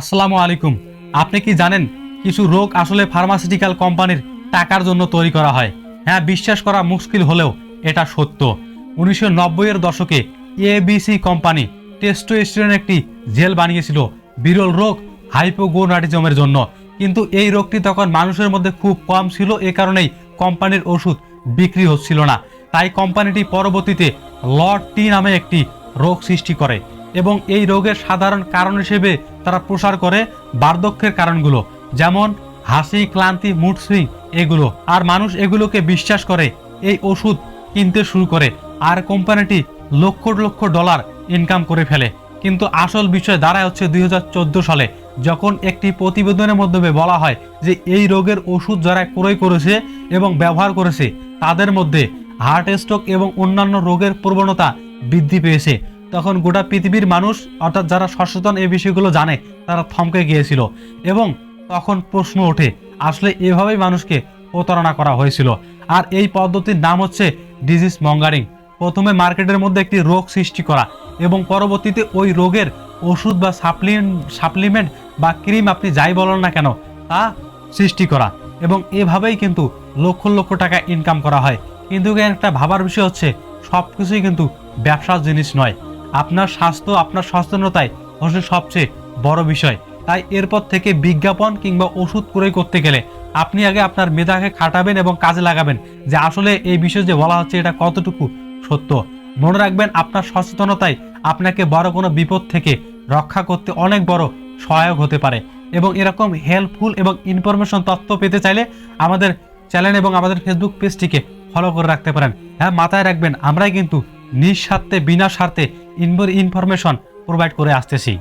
আসসালামু আলাইকুম। আপনি কি জানেন, কিছু রোগ আসলে ফার্মাসিউটিক্যাল কোম্পানির টাকার জন্য তৈরি করা হয়। হ্যাঁ বিশ্বাস করা মুশকিল হলেও এটা সত্য। উনিশশো এর দশকে এবিসি কোম্পানি টেস্টোস্টেরন একটি জেল বানিয়েছিল, বিরল রোগ হাইপোগোনাটিজমের জন্য। কিন্তু এই রোগটি তখন মানুষের মধ্যে খুব কম ছিল, এ কারণেই কোম্পানির ওষুধ বিক্রি হচ্ছিল না। তাই কোম্পানিটি পরবর্তীতে লর্ড টি নামে একটি রোগ সৃষ্টি করে। এবং এই রোগের সাধারণ কারণ হিসেবে তারা প্রসার করে বার্ধক্যের কারণগুলো, যেমন হাসি, ক্লান্তি মুড সুইং এগুলো। আর মানুষ এগুলোকে বিশ্বাস করে, এই ওষুধ কিনতে শুরু করে আর কোম্পানিটি লক্ষ লক্ষ ডলার ইনকাম করে ফেলে। কিন্তু আসল বিষয় দাঁড়ায় হচ্ছে দুই হাজার চোদ্দ সালে, যখন একটি প্রতিবেদনের মাধ্যমে বলা হয় যে এই রোগের ওষুধ যারা ক্রয় করেছে এবং ব্যবহার করেছে, তাদের মধ্যে হার্ট স্ট্রোক এবং অন্যান্য রোগের প্রবণতা বৃদ্ধি পেয়েছে। তখন গোটা পৃথিবীর মানুষ, অর্থাৎ যারা সচেতন এই বিষয়গুলো জানে, তারা থমকে গিয়েছিল। এবং তখন প্রশ্ন ওঠে, আসলে এভাবেই মানুষকে প্রতারণা করা হয়েছিল। আর এই পদ্ধতির নাম হচ্ছে ডিজিজ মঙ্গারিং প্রথমে মার্কেটের মধ্যে একটি রোগ সৃষ্টি করা এবং পরবর্তীতে ওই রোগের ওষুধ বা সাপ্লিমেন্ট সাপ্লিমেন্ট বা ক্রিম আপনি যাই বলেন না কেন, তা সৃষ্টি করা। এবং এভাবেই কিন্তু লক্ষ লক্ষ টাকা ইনকাম করা হয়। কিন্তু একটা ভাবার বিষয় হচ্ছে সব কিছুই কিন্তু ব্যবসার জিনিস নয়। আপনার স্বাস্থ্য, আপনার সচেতনতাই হচ্ছে সবচেয়ে বড় বিষয়। তাই এরপর থেকে বিজ্ঞাপন কিংবা ওষুধ ক্রয় করতে গেলে আপনি আগে আপনার মেধাকে খাটাবেন এবং কাজে লাগাবেন যে আসলে এই বিষয় যে বলা হচ্ছে এটা কতটুকু সত্য। মনে রাখবেন আপনার সচেতনতাই আপনাকে বড় কোনো বিপদ থেকে রক্ষা করতে অনেক বড় সহায়ক হতে পারে। এবং এরকম হেল্পফুল এবং ইনফরমেশন তথ্য পেতে চাইলে আমাদের চ্যানেল এবং আমাদের ফেসবুক পেজটিকে ফলো করে রাখতে পারেন। হ্যাঁ মাথায় রাখবেন, আমরাই কিন্তু নিঃস্বার্থে বিনা স্বার্থে ইনফরমেশন প্রোভাইড করে আসতেছি।